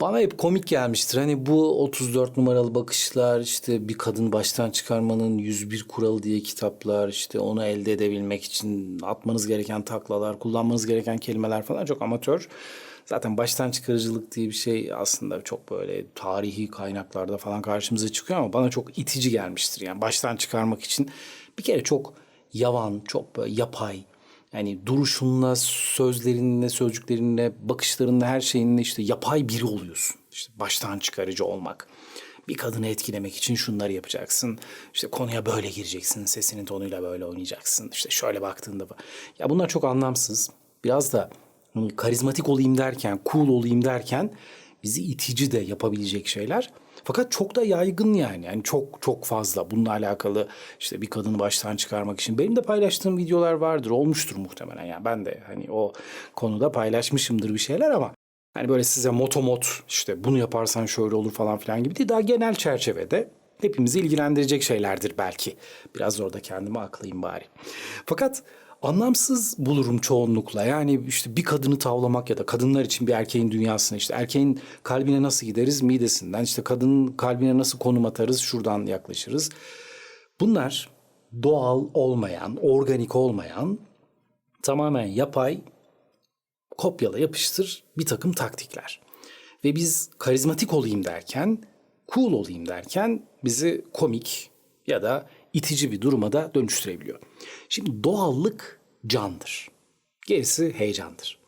Bana hep komik gelmiştir. Hani bu 34 numaralı bakışlar, işte bir kadın baştan çıkarmanın 101 kuralı diye kitaplar, işte onu elde edebilmek için atmanız gereken taklalar, kullanmanız gereken kelimeler falan çok amatör. Zaten baştan çıkarıcılık diye bir şey aslında çok böyle tarihi kaynaklarda falan karşımıza çıkıyor ama bana çok itici gelmiştir. Yani baştan çıkarmak için bir kere çok yavan, çok yapay, yani duruşunla, sözlerinle, sözcüklerinle, bakışlarınla, her şeyinle işte yapay biri oluyorsun. İşte baştan çıkarıcı olmak. Bir kadını etkilemek için şunları yapacaksın. İşte konuya böyle gireceksin, sesinin tonuyla böyle oynayacaksın. İşte şöyle baktığında... Ya bunlar çok anlamsız. Biraz da hani karizmatik olayım derken, cool olayım derken bizi itici de yapabilecek şeyler. Fakat çok da yaygın yani. Yani çok çok fazla bununla alakalı işte bir kadını baştan çıkarmak için. Benim de paylaştığım videolar vardır. Olmuştur muhtemelen. Yani ben de hani o konuda paylaşmışımdır bir şeyler ama hani böyle size motomot işte bunu yaparsan şöyle olur falan filan gibi değil. Daha genel çerçevede hepimizi ilgilendirecek şeylerdir belki. Biraz orada kendimi aklayayım bari. Fakat anlamsız bulurum çoğunlukla. Yani işte bir kadını tavlamak ya da kadınlar için bir erkeğin dünyasına işte erkeğin kalbine nasıl gideriz midesinden işte kadının kalbine nasıl konum atarız şuradan yaklaşırız. Bunlar doğal olmayan, organik olmayan tamamen yapay kopyala yapıştır bir takım taktikler. Ve biz karizmatik olayım derken, cool olayım derken bizi komik ya da itici bir duruma da dönüştürebiliyor. Şimdi doğallık candır. Gerisi heyecandır.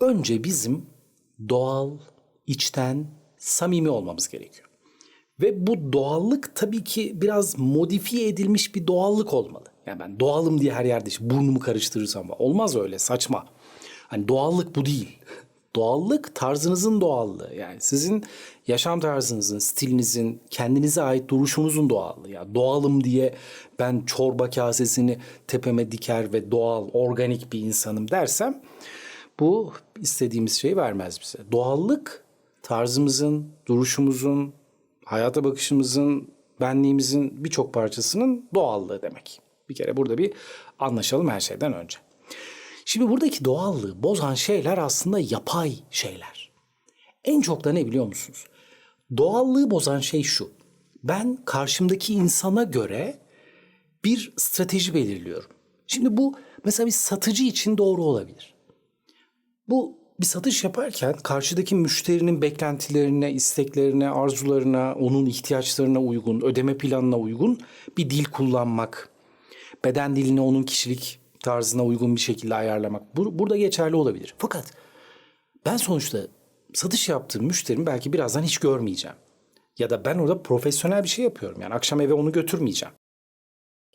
Önce bizim doğal, içten, samimi olmamız gerekiyor. Ve bu doğallık tabii ki biraz modifiye edilmiş bir doğallık olmalı. Yani ben doğalım diye her yerde işte burnumu karıştırırsam olmaz öyle saçma. Hani doğallık bu değil. Doğallık tarzınızın doğallığı. Yani sizin yaşam tarzınızın, stilinizin, kendinize ait duruşunuzun doğallığı. Yani doğalım diye ben çorba kasesini tepeme diker ve doğal, organik bir insanım dersem bu istediğimiz şeyi vermez bize. Doğallık tarzımızın, duruşumuzun, hayata bakışımızın, benliğimizin birçok parçasının doğallığı demek. Bir kere burada bir anlaşalım her şeyden önce. Şimdi buradaki doğallığı bozan şeyler aslında yapay şeyler. En çok da ne biliyor musunuz? Doğallığı bozan şey şu. Ben karşımdaki insana göre bir strateji belirliyorum. Şimdi bu mesela bir satıcı için doğru olabilir. Bu bir satış yaparken karşıdaki müşterinin beklentilerine, isteklerine, arzularına, onun ihtiyaçlarına uygun, ödeme planına uygun bir dil kullanmak, beden dilini onun kişilik tarzına uygun bir şekilde ayarlamak bu, burada geçerli olabilir. Fakat ben sonuçta satış yaptığım müşterimi belki birazdan hiç görmeyeceğim. Ya da ben orada profesyonel bir şey yapıyorum. Yani akşam eve onu götürmeyeceğim.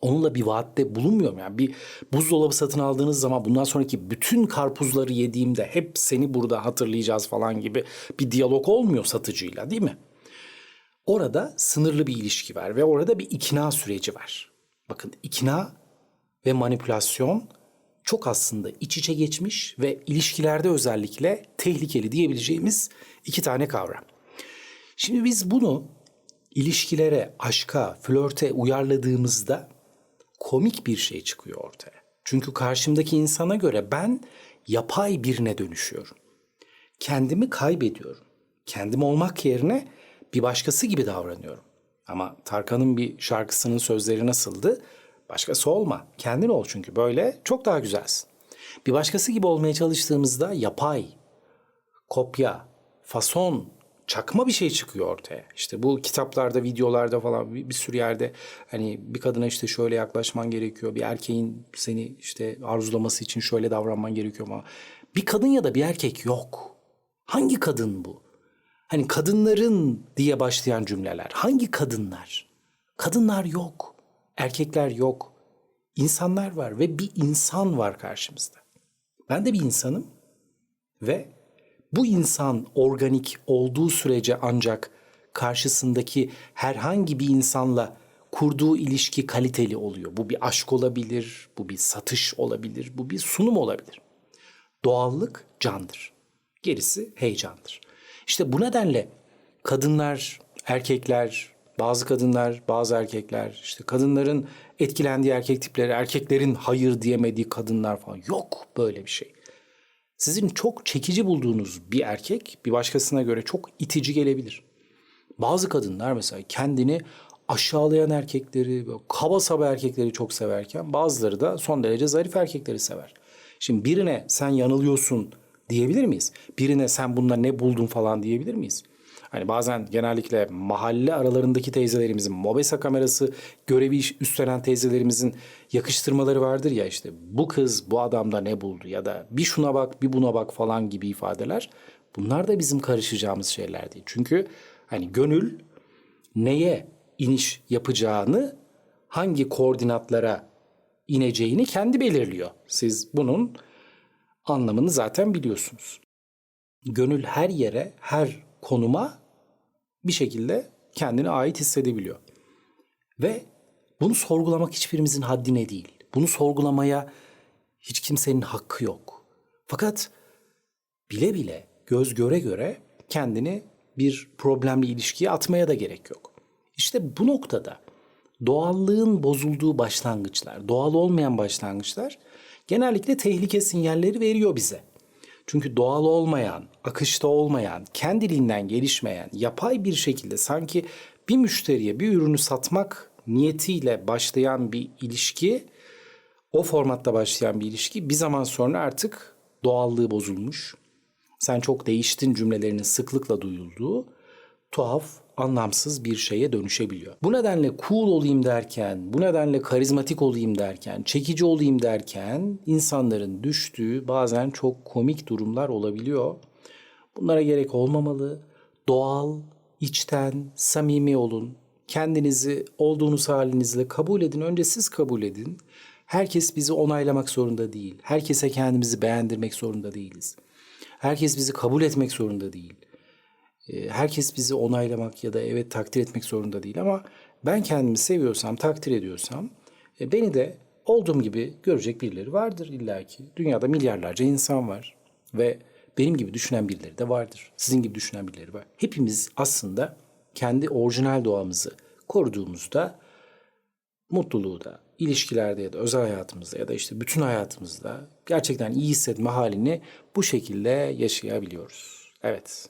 Onunla bir vaatte bulunmuyorum. Yani bir buzdolabı satın aldığınız zaman bundan sonraki bütün karpuzları yediğimde hep seni burada hatırlayacağız falan gibi bir diyalog olmuyor satıcıyla değil mi? Orada sınırlı bir ilişki var ve orada bir ikna süreci var. Bakın ikna ve manipülasyon çok aslında iç içe geçmiş ve ilişkilerde özellikle tehlikeli diyebileceğimiz iki tane kavram. Şimdi biz bunu ilişkilere, aşka, flörte uyarladığımızda komik bir şey çıkıyor ortaya. Çünkü karşımdaki insana göre ben yapay birine dönüşüyorum. Kendimi kaybediyorum. Kendim olmak yerine bir başkası gibi davranıyorum. Ama Tarkan'ın bir şarkısının sözleri nasıldı? Başkası olma. Kendin ol çünkü böyle çok daha güzelsin. Bir başkası gibi olmaya çalıştığımızda yapay, kopya, fason, çakma bir şey çıkıyor ortaya. İşte bu kitaplarda, videolarda falan bir, bir sürü yerde hani bir kadına işte şöyle yaklaşman gerekiyor. Bir erkeğin seni işte arzulaması için şöyle davranman gerekiyor ama bir kadın ya da bir erkek yok. Hangi kadın bu? Hani kadınların diye başlayan cümleler. Hangi kadınlar? Kadınlar yok. Erkekler yok. İnsanlar var ve bir insan var karşımızda. Ben de bir insanım ve bu insan organik olduğu sürece ancak karşısındaki herhangi bir insanla kurduğu ilişki kaliteli oluyor. Bu bir aşk olabilir, bu bir satış olabilir, bu bir sunum olabilir. Doğallık candır. Gerisi heyecandır. İşte bu nedenle kadınlar, erkekler, bazı kadınlar, bazı erkekler, işte kadınların etkilendiği erkek tipleri, erkeklerin hayır diyemediği kadınlar falan yok böyle bir şey. Sizin çok çekici bulduğunuz bir erkek bir başkasına göre çok itici gelebilir. Bazı kadınlar mesela kendini aşağılayan erkekleri, kaba saba erkekleri çok severken bazıları da son derece zarif erkekleri sever. Şimdi birine sen yanılıyorsun diyebilir miyiz? Birine sen bunda ne buldun falan diyebilir miyiz? Hani bazen genellikle mahalle aralarındaki teyzelerimizin mobesa kamerası görevi üstlenen teyzelerimizin yakıştırmaları vardır ya işte bu kız bu adamda ne buldu ya da bir şuna bak bir buna bak falan gibi ifadeler. Bunlar da bizim karışacağımız şeyler değil. Çünkü hani gönül neye iniş yapacağını hangi koordinatlara ineceğini kendi belirliyor. Siz bunun anlamını zaten biliyorsunuz. Gönül her yere, her konuma bir şekilde kendine ait hissedebiliyor. Ve bunu sorgulamak hiçbirimizin haddine değil. Bunu sorgulamaya hiç kimsenin hakkı yok. Fakat bile bile, göz göre göre kendini bir problemli ilişkiye atmaya da gerek yok. İşte bu noktada doğallığın bozulduğu başlangıçlar, doğal olmayan başlangıçlar genellikle tehlike sinyalleri veriyor bize. Çünkü doğal olmayan, akışta olmayan, kendiliğinden gelişmeyen, yapay bir şekilde sanki bir müşteriye bir ürünü satmak niyetiyle başlayan bir ilişki, o formatta başlayan bir ilişki bir zaman sonra artık doğallığı bozulmuş. Sen çok değiştin cümlelerinin sıklıkla duyulduğu tuhaf, anlamsız bir şeye dönüşebiliyor. Bu nedenle cool olayım derken, bu nedenle karizmatik olayım derken, çekici olayım derken insanların düştüğü bazen çok komik durumlar olabiliyor. Bunlara gerek olmamalı. Doğal, içten, samimi olun. Kendinizi olduğunuz halinizle kabul edin. Önce siz kabul edin. Herkes bizi onaylamak zorunda değil. Herkese kendimizi beğendirmek zorunda değiliz. Herkes bizi kabul etmek zorunda değil. E, herkes bizi onaylamak ya da evet takdir etmek zorunda değil ama ben kendimi seviyorsam, takdir ediyorsam e, beni de olduğum gibi görecek birileri vardır illaki. Dünyada milyarlarca insan var ve benim gibi düşünen birileri de vardır. Sizin gibi düşünen birileri var. Hepimiz aslında kendi orijinal doğamızı koruduğumuzda mutluluğu da, ilişkilerde ya da özel hayatımızda ya da işte bütün hayatımızda gerçekten iyi hissetme halini bu şekilde yaşayabiliyoruz. Evet.